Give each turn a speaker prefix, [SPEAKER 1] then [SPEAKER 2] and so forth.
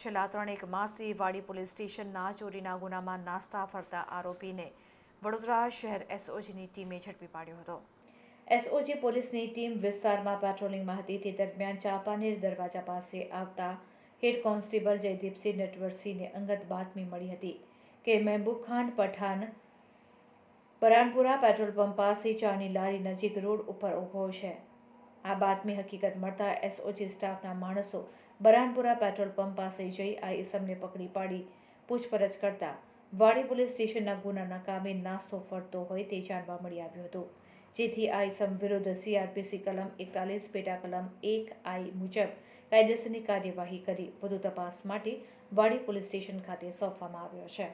[SPEAKER 1] છેલ્લા ત્રણેક માસથી વાડી પોલીસ સ્ટેશનના ચોરીના ગુનામાં નાસ્તા ફરતા આરોપીને વડોદરા શહેર એસઓજીની ટીમે ઝડપી પાડ્યો હતો. એસઓજી પોલીસની ટીમ વિસ્તારમાં પેટ્રોલિંગમાં હતી. તે દરમિયાન ચાપાનેર દરવાજા પાસે આવતા હેડ કોન્સ્ટેબલ જયદીપસિંહ નટવરસિંહને અંગત બાતમી મળી હતી કે મહેબૂબ ખાન પઠાણ બરાનપુરા પેટ્રોલ પંપ પાસે ચાની લારી નજીક રોડ ઉપર ઊભો છે. આ બાતમી હકીકત મળતા એસઓજી સ્ટાફના માણસો બરાનપુરા પેટ્રોલ પંપ પાસે જઈ આ ઇસમને પકડી પાડી. પૂછપરછ કરતા વાડી પોલીસ સ્ટેશનના ગુનાના કામે નાસ્તો ફરતો હોય તે જાણવા મળી આવ્યું હતું. જેથી આ ઇસમ વિરુદ્ધ સીઆરપીસી કલમ એકતાલીસ, પેટા કલમ એક આઈ મુજબ કાયદેસરની કાર્યવાહી કરી વધુ તપાસ માટે વાડી પોલીસ સ્ટેશન ખાતે સોંપવામાં આવ્યો છે.